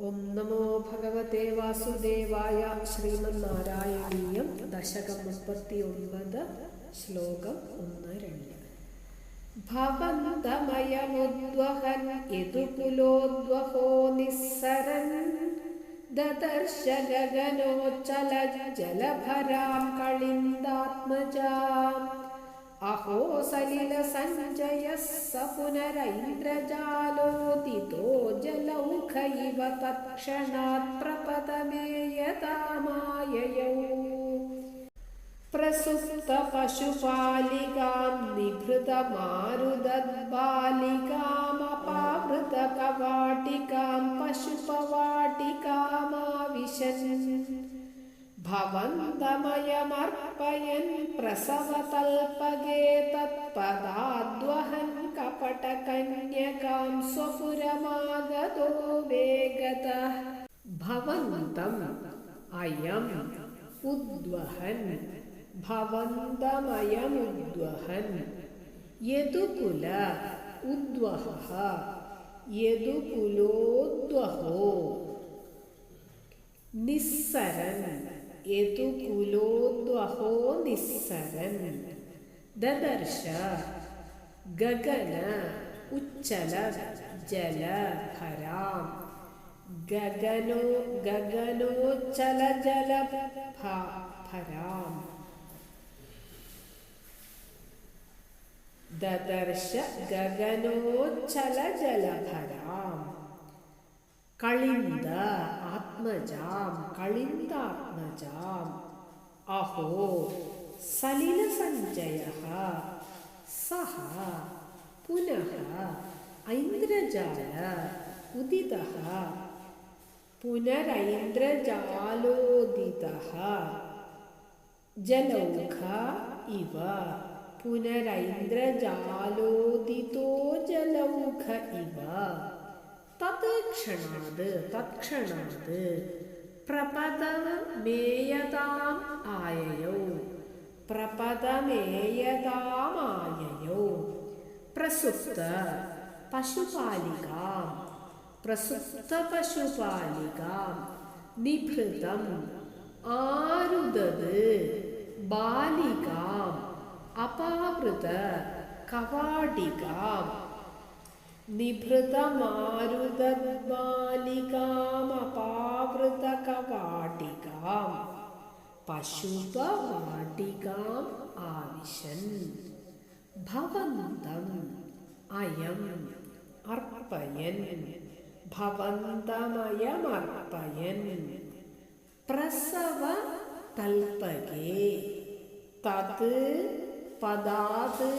ഓം നമോ ഭഗവതേ വാസുദേവായ ശ്രീമന്നാരായണീയം ദശകം മുപ്പത്തി ഒൻപത് ശ്ലോകം ഒന്ന് രണ്ട് ഭവന്തമയമുദ്വഹൻ യദുകുലോദ്വഹോ നിസ്സരൻ ദദർശ ഗഗനോച്ചല ജലഭരാം अहो सलिलसञ्जयः स पुनरैन्द्रजालोदितो जलौख इव तत्क्षणात् प्रपतमेयता माययौ प्रसुप्तपशुपालिकां निभृतमारुदद्बालिकामपावृतकवाटिकां पशुपवाटिकामाविशन्। പ്രസുപ്ത പശുപാലികാം നിഭൃതമാരുദദ്ബാലികാമപാവൃത കവാട്ടികാം പശുപവാട്ടികാമാവിശൻ ഭവന്തമയമർപ്പയൻ പ്രസവതൽപകേ തത്പദാദ്വഹൻ കപടകന്യകാം സ്വപുരമാഗതോ വേഗത ഭവന്തം അയം ഉദ്വഹൻ ഭവന്തമയമുദ്വഹൻ യദുകുല ഉദ്വഹ യദുകുലോദ്വഹോ നിസ്സരൻ. യദുകുലോദ്വഹോ നിസ്സരൻ ദദർശ ഗഗന ഉച്ചല ജലഭരാം ഗഗനോ ഗഗനോച്ചല ജലഭരാം ദദർശ ഗഗനോച്ചല ജലഭരാം കളിന്ദ ആത്മജാം കളിന്ദാത്മജാം അഹോ സലില സഞ്ജയ സഹ പുനഃ ഐന്ദ്രജാല ഉദിത പുനരൈന്ദ്രജാലോദിത ജലൗഖ ഇവ പുനരൈന്ദ്രജാലോദിതോ ജലൗഖ ഇവ തത്ക്ഷണാത് തത്ക്ഷണാത്. പ്രപദമേയതാം ആയയോ പ്രപദമേയതാമായയോ പ്രസുപ്ത പശുപാലിക പ്രസുപ്ത പശുപാലിക. നിഭൃതം ആരുതത് ബാലികാം അപാവൃത കവാടികാം. നിഭൃതമാരുതമാലികാമപാവൃതകവാടികാം പശുപവാടികാം ആവിശൻ. ഭവന്തം അയം അർപ്പയൻ. ഭവന്തമയമർപ്പയൻ. പ്രസവ തൽപകേ തത് പദാത്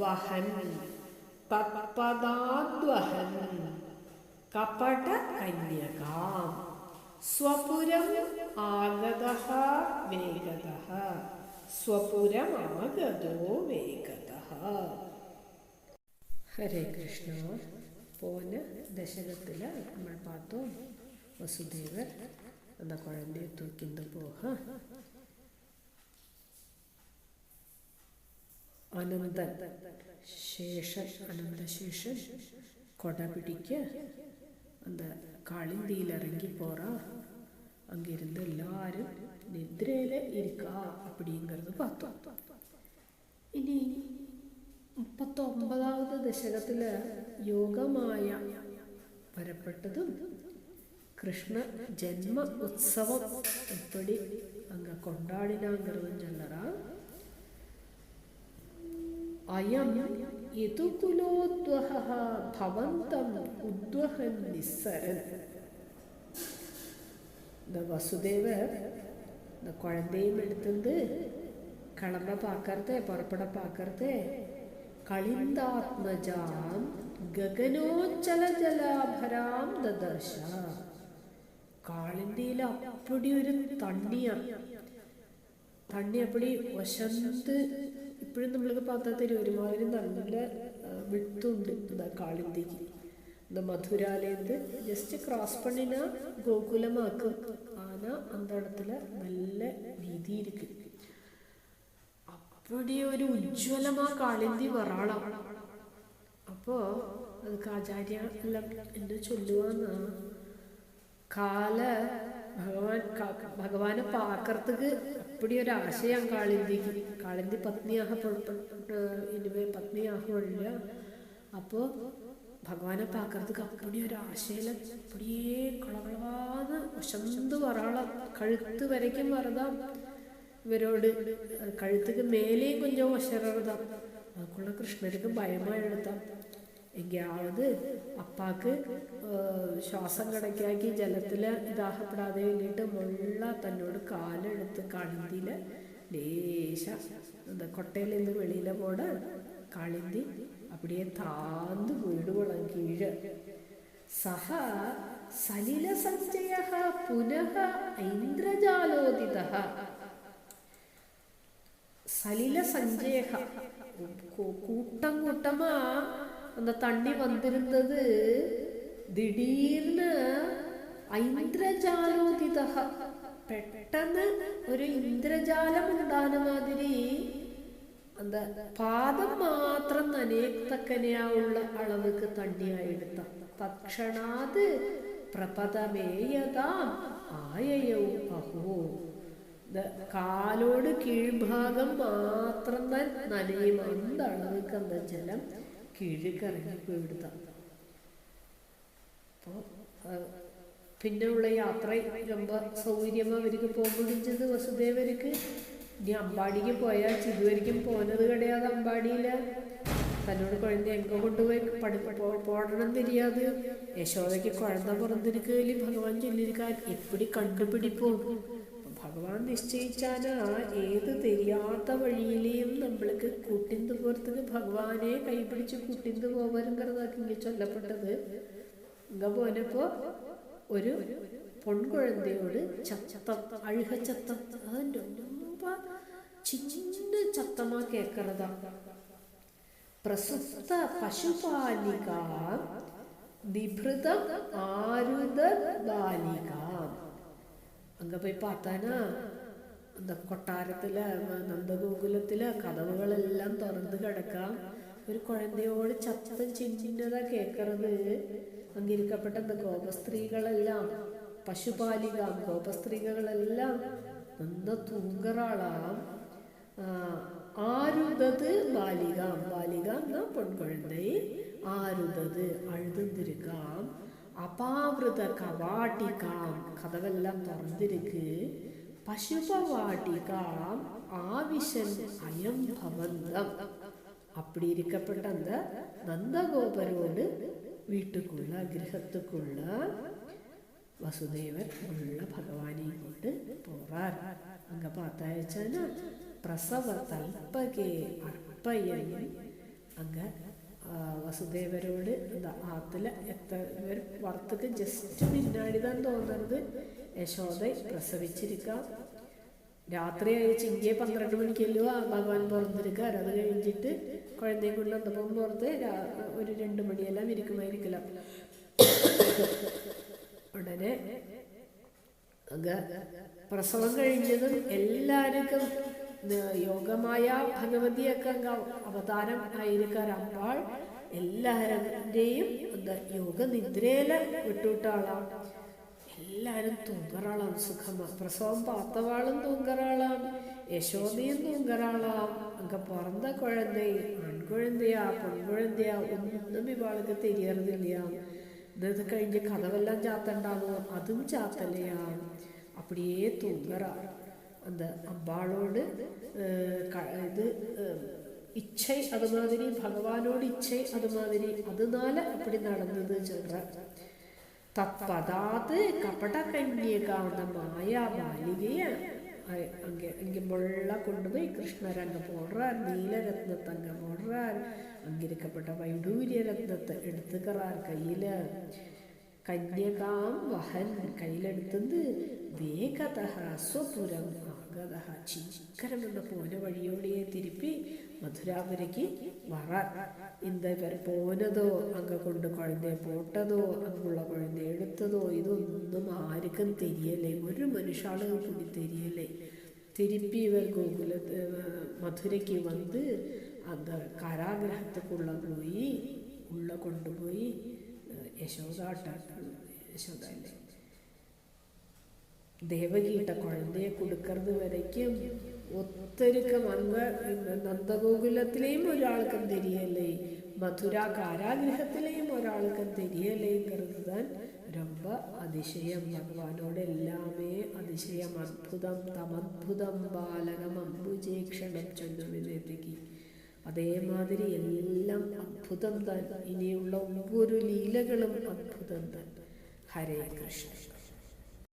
വഹൻ. തത്പദാദ്വഹൻ കപട കന്യകാം. സ്വപുരം ആഗത വേഗത. സ്വപുരമാഗതോ വേഗത. ഹരേ കൃഷ്ണ. പോന ദശകത്തിൽ നമ്മൾ പാത്തു. വസുദേവർ എന്ന കുഴന്തയെ തൂക്കിന്തു പോഹ അനന്തൻ. ശേഷൻ അനന്തശേഷൻ. കൊട പിടിക്ക. அந்த കാളിന്തിയിൽ ഇറങ്ങി പോരാ അങ്ങിരുന്ന് എല്ലാരും நிதிரையில் ഇരിക്ക அப்படிங்கிறது பார்த்தோம் ഇനി മുപ്പത്തൊമ്പതാമത് ദശകത്തിൽ യോഗമായ വരപ്പെട്ടതും കൃഷ്ണ ജന്മ ഉത്സവം എപ്പടി അങ്ങ് കൊണ്ടാടിനാങ്കറും ചൊല്ലറാ. അയം യതുകുലോദ്വഹ ഭവന്തം ഉദ്വഹൻ നിസ്സരൻ இந்த வசுதேவர் இந்த குழந்தையும் எடுத்துருந்து கிளம்ப பார்க்கறதே புறப்பட பார்க்கறதே களிந்தாத்மஜாம் ഗഗനോച്ചല ജലാഭരാം ദദർശ കാളിന്തിയിൽ അപ്പടി ഒരു തണ്ണിയാണ് തണ്ണി അപ്പടി വശന്ത് ഇപ്പോഴും നമ്മൾക്ക് പാത്രത്തിൽ ഒരുമാതിരി നല്ല വിട്ടുണ്ട്. എന്താ കാളിന്തിക്ക് എന്താ മധുരാലയത് ജസ്റ്റ് ക്രോസ് പണ്ണിന ഗോകുലമാക്കും ആന അന്ത ഇടത്തിൽ നല്ല വീതിയിരിക്കും அப்படி ഒരു ഉജ്ജ്വലമാ കാളിന്തി വറാള. അപ്പോൾ അതൊക്കെ ആചാര്യ എല്ലാം എന്നെ ചൊല്ലുവാന്ന കാല ഭഗവാൻ ഭഗവാനെ പാക്കർത്തക്ക് അപ്പടി ഒരു ആശയം കാളിന്തിക്ക് കാളിന്തി പത്നിയാഹ ഇനിമേ പത്നിയാഹമില്ല അപ്പോൾ ഭഗവാനെ പാക്കറത്തുക്ക് അപ്പടി ഒരു ആശയില ഇപ്പടിയേ കളകളവാത് വശന്ത് വറാള കഴുത്ത് വരയ്ക്കും വറതാം ഇവരോട് കഴുത്തുക്ക് മേലെയും കൊഞ്ചോ വശറതാം അതുക്കുള്ള കൃഷ്ണർക്ക് ഭയമായി എങ്കിയാവത് അപ്പാക്ക് ശ്വാസം കടക്കാക്കി ജലത്തിൽ ഇതാഹപ്പെടാതെ വേണ്ടിയിട്ട് മുള്ള തന്നോട് കാലെടുത്ത് കാളിന്തിയിൽ ലേശ എന്താ കൊട്ടയിൽ നിന്ന് വെളിയിലെ പോടെ കളിന്തി അപ്പടിയെ താന്ത് വീടുകൊള്ളം കീഴ് സഹ സലില സഞ്ജയ പുനഃ ഐന്ദ്രജാലോദിത സലില സഞ്ജയ കൂട്ടം കൂട്ടമാ அந்த தண்ணி வந்திருந்தது திடீர்னு ഐന്ദ്രജാലോദിത പെട്ടെന്ന് ഒരു ഇന്ദ്രജാലം ഉണ്ടാന മാതിരി എന്താ പാദം മാത്രം നനയത്തക്കനെയുള്ള അളവുക്ക് തണ്ണിയായെടുത്ത തക്ഷണാത് പ്രപദമേയതാം ആയയോ അഹോ ഇത് കാലോട് കീഴ്ഭാഗം മാത്രം തന്നെ നനയും അന്തളവുക്ക് എന്താ ജലം കീഴേക്ക് ഇറങ്ങിപ്പോയി ഇവിടുത്തെ അപ്പോൾ പിന്നെയുള്ള യാത്ര രൊമ്പ സൗകര്യமாக അവർക്ക് പോകുന്നത് വസുദേവർക്ക് ഇനി അമ്പാടിക്ക് പോയാൽ ചിതുവരിക്കും. പോകുന്നത് കിടയാതെ അമ്പാടിയില്ല തന്നോട് കുഴഞ്ഞ എങ്ക കൊണ്ടുപോയി പടി പോടണം തിരിയാതെ. യശോദയ്ക്ക് കുഴന്ത പുറന്തിരിക്കലി ഭഗവാൻ ചൊല്ലിരിക്കാൻ എപ്പിടി കണ്ടുപിടിപ്പോ? ഭഗവാൻ നിശ്ചയിച്ചാൽ ഏത് തെരിയാത്ത വഴിയിലെയും നമ്മൾക്ക് കൂട്ടിന്തു പോർത്തത് ഭഗവാനെ കൈപിടിച്ച് കൂട്ടിന്തു പോവരുങ്കറതാക്കി ഇങ്ങനെ ചൊല്ലപ്പെട്ടത്. ഇങ്ങ പോനപ്പോ ഒരു പൊൺകുഴന്തയോട് ചത്തം അഴുക ചത്തം അതെന്റെ രൊമ്പ ചിന്ന ചത്തമാ കേക്കറതാ പ്രസുപ്ത പശുപാലിക നിഭൃത ആരു പോയി ഈ എന്താ കൊട്ടാരത്തിൽ നന്ദഗോകുലത്തിൽ കഥവുകളെല്ലാം തുറന്ന് കിടക്കാം. ഒരു കുഴന്തയോട് ചത്തം ചിഞ്ചിന്നത കേൾക്കണത് അംഗീകരിക്കപ്പെട്ട എന്താ ഗോപസ്ത്രീകളെല്ലാം പശുപാലിക ഗോപസ്ത്രീകളെല്ലാം നന്ന തൂങ്കറാളാം. ആരുതത് ബാലിക. ബാലിക എന്ന പൊൺകുഴന്തൈ ആരുതത് അഴുതുന്നിരിക്കാം அபாவிரத கவாட்டிகாம் கதவெல்லாம் திறந்திருக்கு. பசுபவாட்டிகாம் ஆவிஷன் அயம் பவந்தம். அப்படி இருக்கப்பட்ட அந்த நந்தகோபரோடு வீட்டுக்குள்ள கிரகத்துக்குள்ள வசுதேவர் உள்ள பகவானையும் கொண்டு போறார். அங்க பார்த்தாச்சுன்னா பிரசவ தல்பகே அற்பையன் அங்க വസുദേവരോട് ആത്തിൽ എത്ര വർത്തത്തിൽ ജസ്റ്റ് പിന്നാടിതാൻ തോന്നരുത് യശോദ പ്രസവിച്ചിരിക്കാം. രാത്രി കഴിച്ച് ഇന്ത്യയെ പന്ത്രണ്ട് മണിക്കല്ലോ ആ ഭഗവാൻ പുറത്തിരിക്കാർ അത് കഴിഞ്ഞിട്ട് കുഴഞ്ഞേ കൊണ്ട് വന്നപ്പം പുറത്ത് ഒരു രണ്ട് മണിയെല്ലാം ഇരിക്കുമായിരിക്കലോ. ഉടനെ പ്രസവം കഴിഞ്ഞതും എല്ലാവർക്കും യോഗമായ ഭഗവതിയൊക്കെ അവതാരം ആയിരിക്കാരമ്പാൾ എല്ലാവരുടെയും എന്താ യോഗനിദ്രയിൽ വിട്ടുവിട്ടാളാം എല്ലാവരും തൂങ്കറാളാം സുഖമാണ് പ്രസവം പാത്തവാളും തൂങ്കറാളാം. യശോദയും തൂങ്കറാളാം. അങ്ങ പറന്ത കുഴந்தை ആൺകുഴന്തയാ പെൺകുഴന്തയാ ഒന്നും ഇവാൾക്ക് തിരിയറുന്നില്ല ഇത് കഴിഞ്ഞ് കഥവെല്ലാം ചാത്തണ്ടാവും അതും ചാത്തല്ലയാ. അപ്പടിയേ തൂങ്കറാണ് அந்த அம்பாளோடு அஹ், க- இது அஹ், இச்சை அது மாதிரி பகவானோட இச்சை அது மாதிரி அதனால அப்படி நடந்தது சொல்ற தத்பதாத் கபட கன்யகாந்த மாயா மாளிகைய அ- அங்க இங்க முள்ள கொண்டு போய் கிருஷ்ணர் அங்க போடுறார் நீலரத்னத்தை அங்க போடுறார் அங்க இருக்கப்பட்ட வைடூரிய ரத்னத்தை எடுத்துக்கிறார் கையில കന്യകാം വഹൻ കയ്യിലെടുത്തത് വേഗതഃ സ്വപുരം ആഗതഃ ചിങ്കരം എന്ന പോന വഴിയോടെയെ തിരുപ്പി മധുരാപുരയ്ക്ക് വറ இந்த ഇവർ പോനതോ അങ്ങ കൊണ്ട് കുഴന്തയെ പോട്ടതോ അങ്ങുള്ള കുഴന്തയെ എടുത്തതോ ഇതൊന്നും ആർക്കും തെരിയല്ലേ ഒരു മനുഷ്യാളുകൾ കൂടി തെരിയല്ലേ திருப்பி இவர் கோகுல மதுரைக்கு வந்து அந்த காராகிரகத்துக்குள்ள போய் உள்ள கொண்டு போய் യശോദ யசோதாட்டான் യശോദ இல்லை ദേവകീട്ട കുഴന്തയെ കൊടുക്കരുത് വരയ്ക്കും. ഒത്തൊരുക്കം അന്ന് നന്ദഗോകുലത്തിലെയും ഒരാൾക്കും തിരിയല്ലേ. മധുര കാരാഗ്രഹത്തിലെയും ഒരാൾക്കും തിരിയല്ലേ. കരുതാൻ ரொம்ப അതിശയം. ഭഗവാനോട് എല്ലാമേ അതിശയം. അത്ഭുതം തമദ്ഭുതം ബാലകം അംബുജേക്ഷണം ചൊല്ലുവിനേക്ക് അതേമാതിരി എല്ലാം അത്ഭുതം തന്നെ. ഇനിയുള്ള ഒവ്വൊരു ലീലകളും അത്ഭുതം തന്നെ. ഹരേ കൃഷ്ണ.